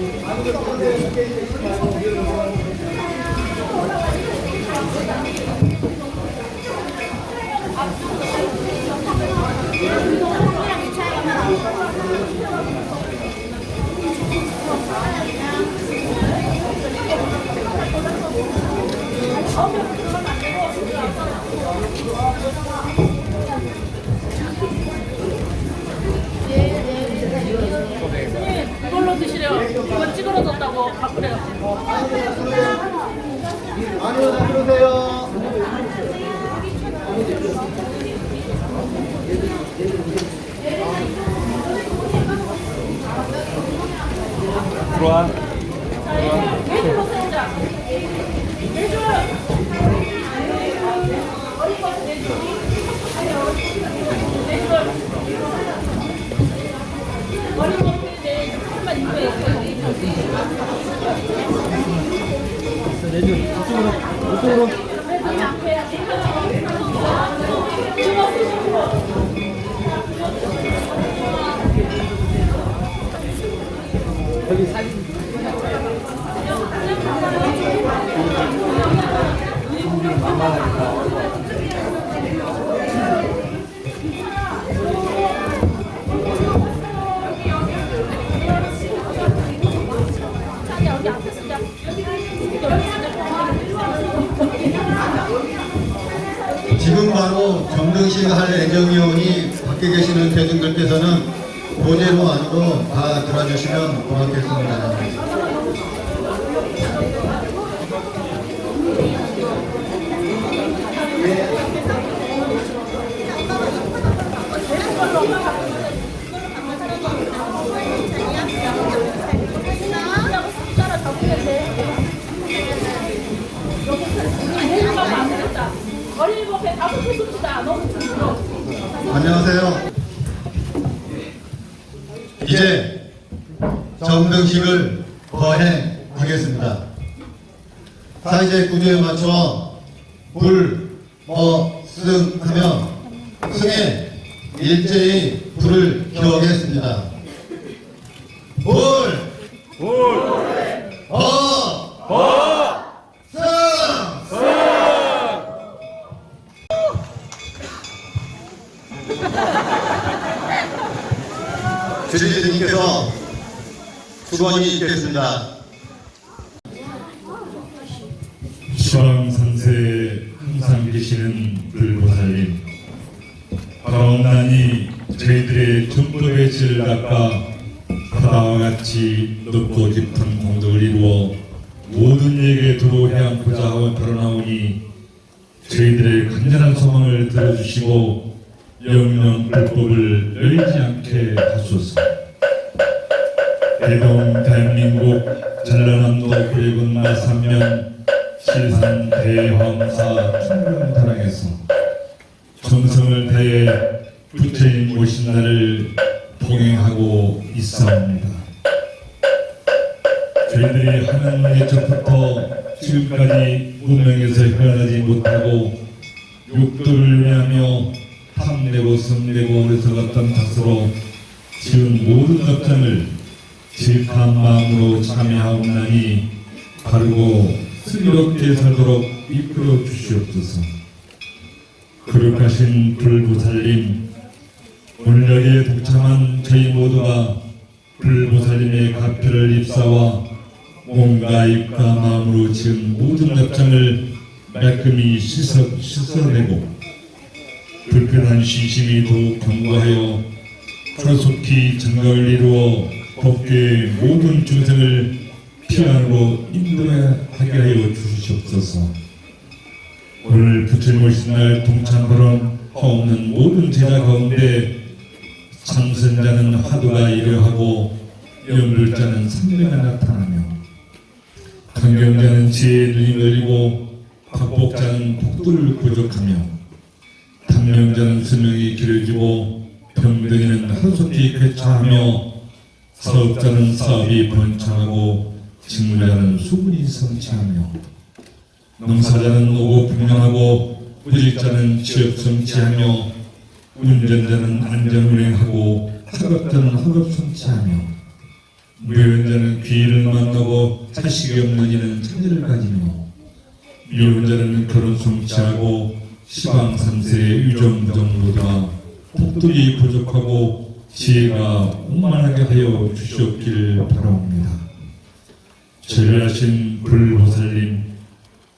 이 드시래요. 이거 찌그러졌다고 바꾸래요. 안으로 다 들어오세요. 들어와. 이쪽으로 사진. 자기 정릉식 할 애정위원이 밖에 계시는 대중들께서는 보제로 안으로 다 들어주시면 고맙겠습니다. 법에 다섯 개 씁시다. 너무. 안녕하세요. 이제 정등식을 거행하겠습니다. 자 이제 구조에 맞춰 불, 어, 승 하며 승에 일제히 불을 켜겠습니다. 불, 불, 어, 어, 승, 주지님께서 수건이 있겠습니다. 시방 산세에 항상 계시는 불보살님 바라온나니 저희들의 전법의 질을 닦아 대동 대한민국 전라남도 구례군 마산면 실산 대황사 충명타랑에서 정성을 다해 부처님 오신 날을 봉행하고 있사옵니다. 저희들이 하는 예적부터 지금까지 문명에서 헤어나지 못하고 육도를 위하며 탐내고 성내고 어리석었던 탓으로 지은 모든 업장을 질한 마음으로 참여하옵나니 바르고 슬기롭게 살도록 이끌어 주시옵소서. 거룩하신 불보살님, 오늘 여기에 동참한 저희 모두가 불보살님의 가표를 입사와 몸과 입과 마음으로 지은 모든 업장을 말끔히 씻어, 씻어내고 불편한 신심이 더욱 견고하여 하루속히 정각을 이루어 법계의 모든 중생을 피안으로 인도하게 하여 주시옵소서. 오늘 부처님 오신 날 동참하러 없는 모든 제자 가운데 참선자는 화두가 이러하고 연불자는 성령이 나타나며 강경자는 지혜의 눈이 열리고 박복자는 복도를 부족하며 탐명자는 수명이 길어지고 병등이는 하루속히 쾌차하며 사업자는 사업이 번창하고 직무자는 수분이 성취하며 농사자는 오고 분명하고 부직자는 취업 성취하며 운전자는 안전 운행하고 학업자는 학업 성취하며 무연자는 귀인을 만나고 자식이 없는 이는 자녀를 가지며 미혼자는 결혼 성취하고 시방 3세의 유정무정로가 복들이 부족하고 지혜가 충만하게 하여 주시옵길 바라옵니다. 전례하신 불보살님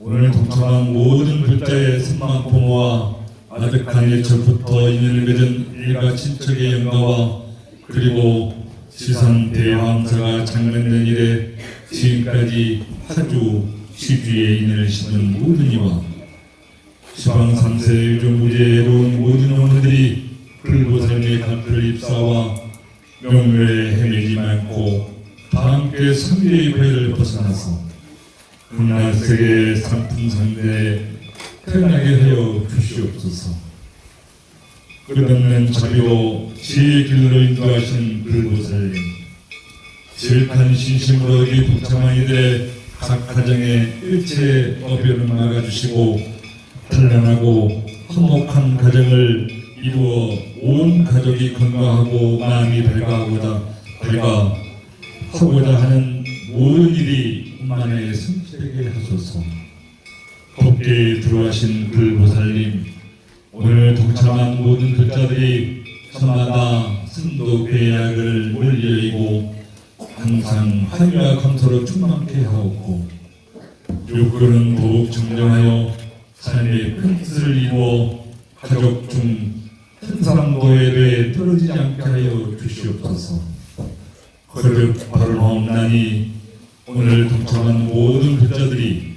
오늘 동참한 모든 불자의 선망 부모와 아득한 예처부터 인연을 맺은 일가 친척의 영가와 그리고 지상 대왕사가 장면된 이래 지금까지 파주 시주의 인연을 심는 모든 이와 시방 3세 유종부지에 애로운 모든 영혼들이 불보살님의 갈필 입사와 명료에 헤매지 말고 다 함께 선비의 괴를 벗어나서 흑날세계 상품상대 태어나게 하여 주시옵소서. 끝없는 자비로 지혜의 길로 인도하신 불보살님 지극한 신심으로 이 복잡한 이들의 각 가정의 일체 어려움을 막아주시고 단란하고 화목한 가정을 이루어 온 가족이 건강하고 마음이 밝아하고자 밝아 하고자 하는 모든 일이 만에 성취되게 하소서. 법계에 들어가신 불보살님 오늘 동참한 모든 불자들이 천마다 선도 계약을 물리이고 항상 화유와 감사로 충만케 하옵고 욕구는 더욱 정정하여 삶의 큰 뜻을 이루어 가족 중 천상도에 대해 떨어지지 않게 하여 주시옵소서. 거듭 바르옵나니 오늘 동참한 모든 불자들이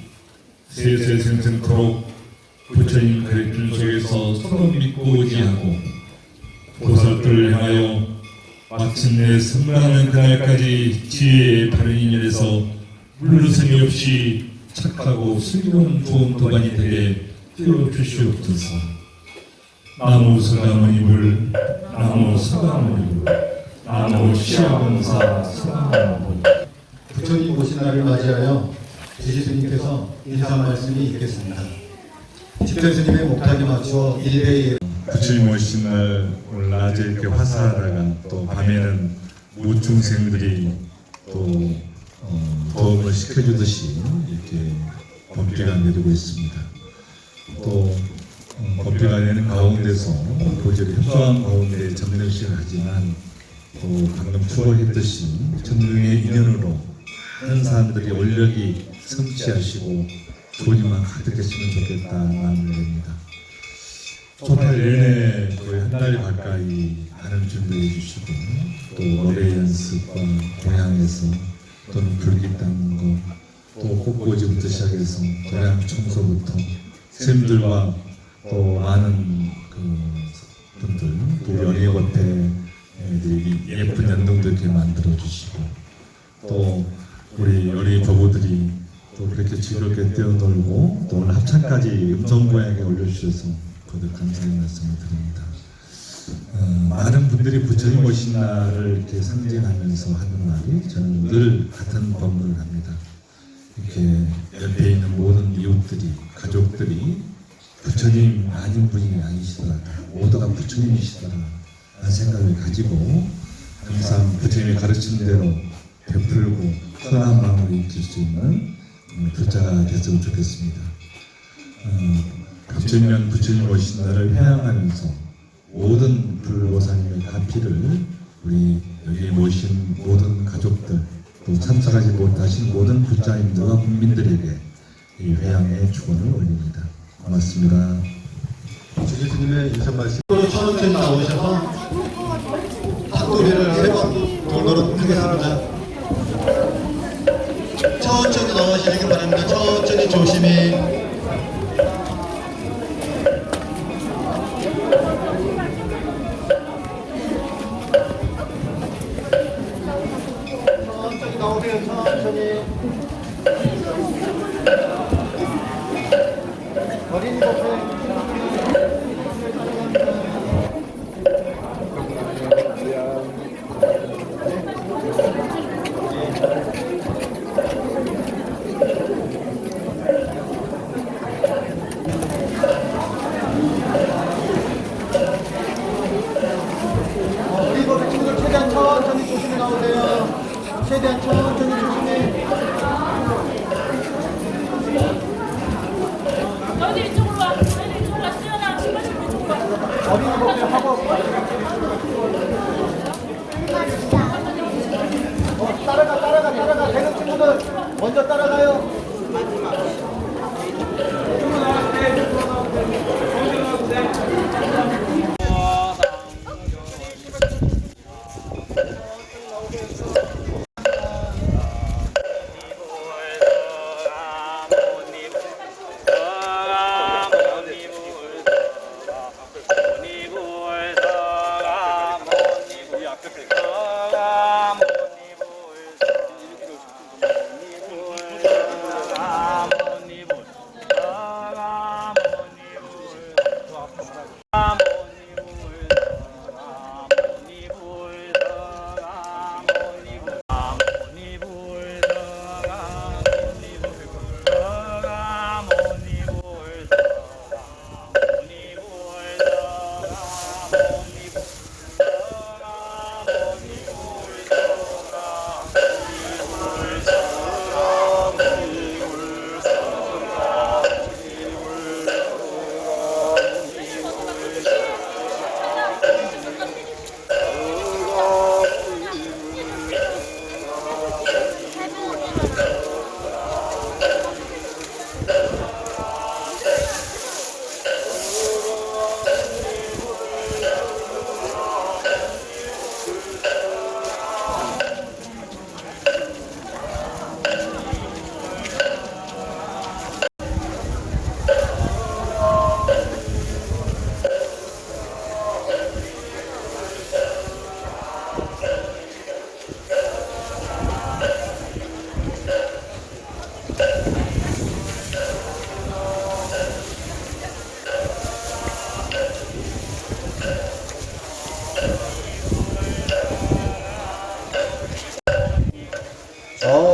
세세생생토록 부처님 가르침 속에서 서로 믿고 의지하고 보살들을 향하여 마침내 승만하는 그날까지 지혜의 바른 인연에서 물러섬이 없이 착하고 슬기로운 좋은 도반이 되게 되어 주시옵소서. 나무 서가모니불 나무 서가모니불 나무 시아봉사 서가모니불 부처님 오신 날을 맞이하여 지지스님께서 인사 말씀이 있겠습니다. 집전 스님의 목탁에 맞추어 1대1 부처님 오신 날 오늘 낮에 이렇게 화사하다가 또 밤에는 무중생들이 또 어, 도움을 시켜주듯이 이렇게 법비가 내리고 있습니다. 또 어, 법비가 내는 가운데서 도저히 협소한 가운데 점령식을 하지만 또 방금 추월했듯이 전능의 인연으로 하는 사람들이 원력이 성취하시고 일만 가득했으면 좋겠다 마음을 냅니다. 초달 내내 거의 한 달 가까이 하는 준비해 주시고 또 노래 연습과 고향에서 또는 불기 닦는 거, 또 꽃꽂이부터 시작해서 도량 청소부터 쌤들과 또 많은 그 분들 또 연예협회 예쁜 연동도 이렇게 만들어 주시고 또 우리 연예 부부들이 또 그렇게 즐겁게 뛰어놀고 또 오늘 합창까지 음성고양에 올려주셔서 거듭 감사의 말씀을 드립니다. 어, 많은 분들이 부처님 오신 날을 이렇게 상징하면서 하는 말이 저는 늘 같은 법문을 합니다. 이렇게 옆에 있는 모든 이웃들이 가족들이 부처님 아닌 분이 아니시더라 모두가 부처님이시더라 라는 생각을 가지고 항상 부처님의 가르친 대로 베풀고 선한 마음을 익힐 수 있는 음, 불자가 됐으면 좋겠습니다. 어, 갑천년 부처님 오신 날을 회양하면서 모든 불보살님의 가피를 우리 여기 모신 모든 가족들 또 참석하지 못하신 모든 불자님들과 국민들에게 이 회양의 축원을 올립니다. 고맙습니다. 지지스님의 인사 말씀으로 천원천 나오셔서 탁도리를 세번 돌도록 하겠습니다. 천천히 나오시기 바랍니다. 천천히 조심히 천천히 나오세요. 천천히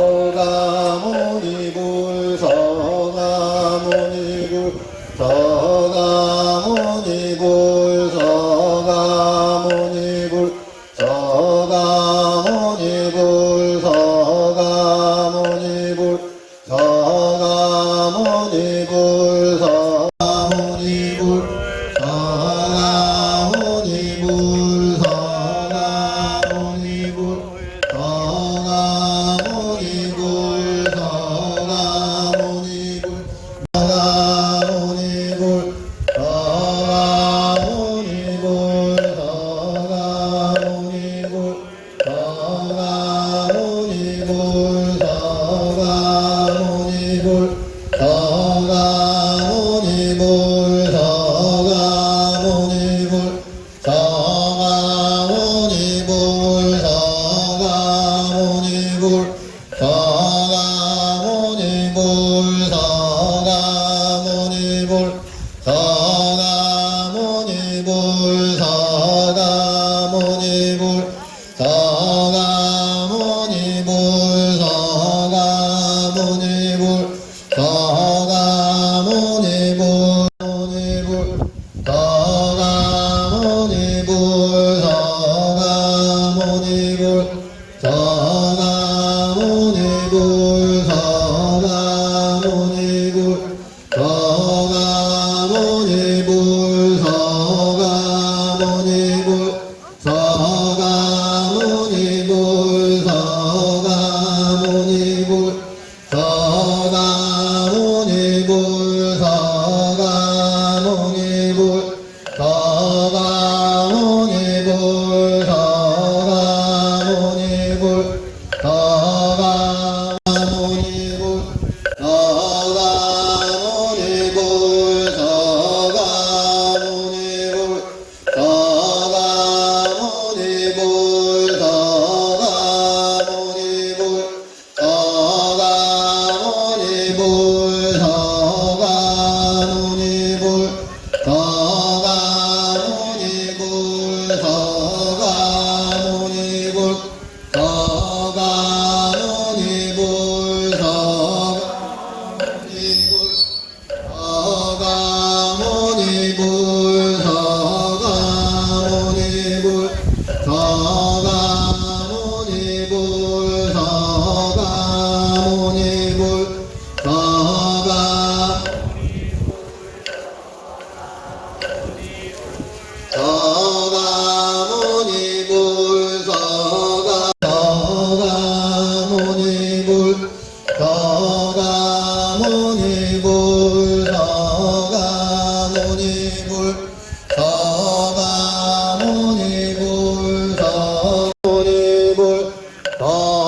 절감을 Oh.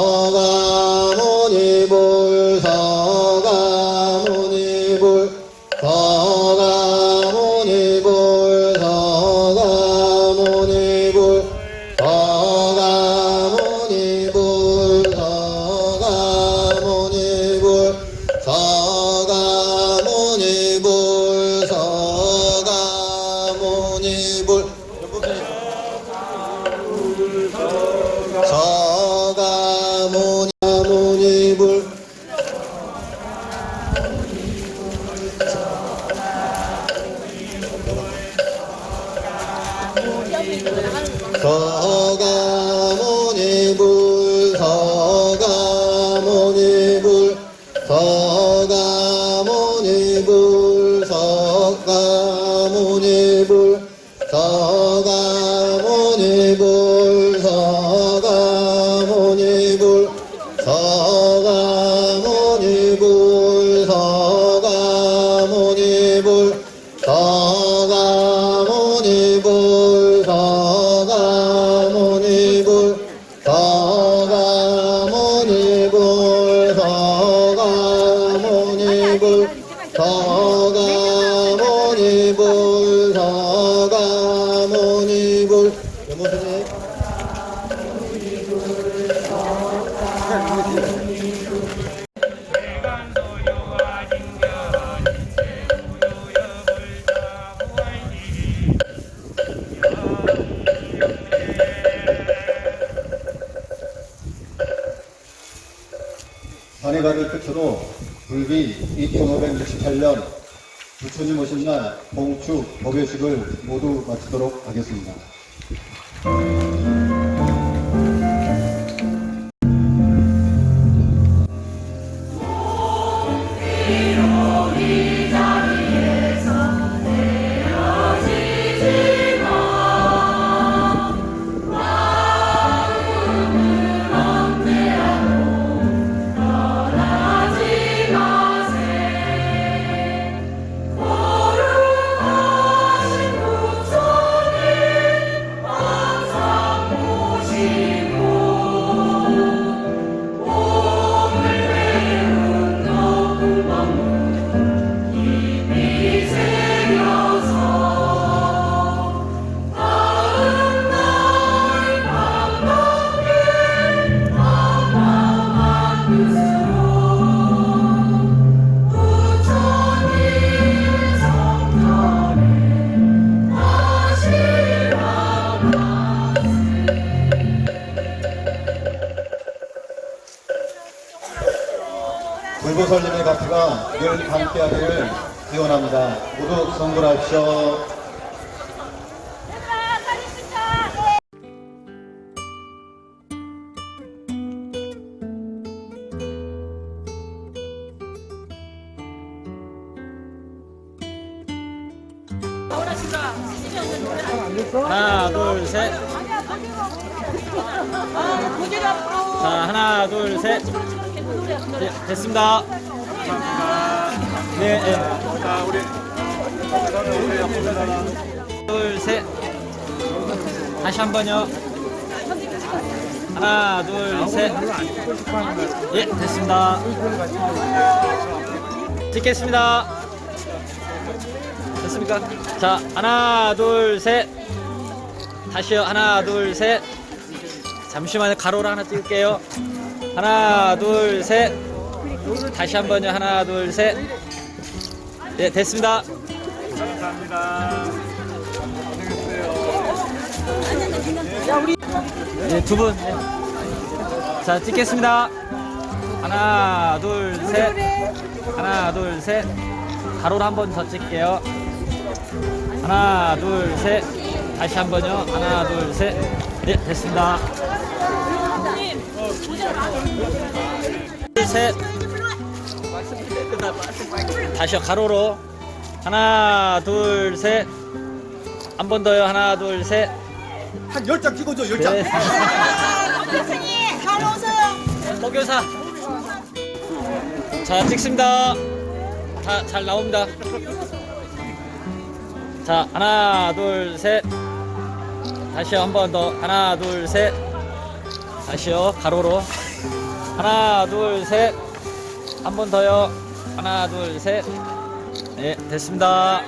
Jehovah. 総合 아이고 더가 부처님 오신 날 봉축 법요식을 모두 마치도록 하겠습니다. 주십시오. 하나 둘셋 자 하나 둘셋 네, 됐습니다 네, 네. 자 우리 둘, 셋. 다시 한 번요. 하나, 둘, 셋. 예, 됐습니다. 찍겠습니다. 됐습니까? 자, 하나, 둘, 셋. 다시요. 하나, 둘, 셋. 잠시만요. 가로를 하나 찍을게요. 하나, 둘, 셋. 다시 한 번요. 하나, 둘, 셋. 예, 됐습니다. 감사합니다. 예, 두 분. 예. 자, 찍겠습니다. 하나, 둘, 셋. 하나, 둘, 셋. 가로를 한번 더 찍게요. 하나, 둘, 셋. 다시 한 번요. 하나, 둘, 셋. 예, 됐습니다. 둘, 셋. 다시요, 가로로. 하나, 둘, 셋. 한 번 더요. 하나, 둘, 셋. 한 10장 찍어줘 10장 네. 목교사. 자, 찍습니다. 자, 잘 나옵니다. 자, 하나, 둘, 셋. 다시요, 한 번 더. 하나, 둘, 셋. 다시요, 가로로. 하나, 둘, 셋. 한 번 더요. 하나, 둘, 셋. 네, 됐습니다.